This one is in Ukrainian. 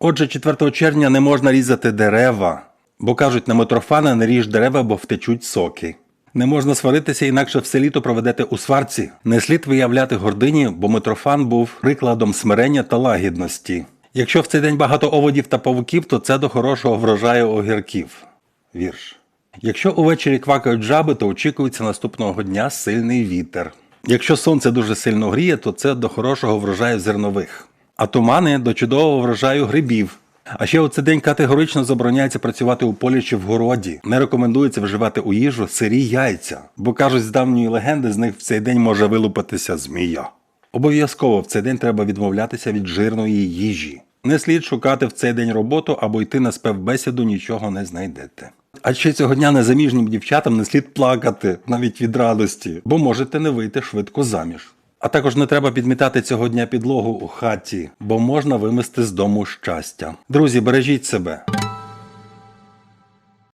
Отже, 4 червня не можна різати дерева, бо кажуть на Митрофана не ріж дерева, бо втечуть соки. Не можна сваритися, інакше все літо проведете у сварці. Не слід виявляти гордині, бо Митрофан був прикладом смирення та лагідності. Якщо в цей день багато оводів та павуків, то це до хорошого врожаю огірків. Вірш. Якщо увечері квакають жаби, то очікується наступного дня сильний вітер. Якщо сонце дуже сильно гріє, то це до хорошого врожаю зернових, а тумани до чудового врожаю грибів. А ще у цей день категорично забороняється працювати у полі чи в городі. Не рекомендується вживати у їжу сирі яйця, бо кажуть, з давньої легенди з них в цей день може вилупитися змія. Обов'язково в цей день треба відмовлятися від жирної їжі. Не слід шукати в цей день роботу або йти на спевбесіду, нічого не знайдете. А ще цього дня незаміжнім дівчатам не слід плакати навіть від радості, бо можете не вийти швидко заміж. А також не треба підмітати цього дня підлогу у хаті, бо можна вимести з дому щастя. Друзі, бережіть себе.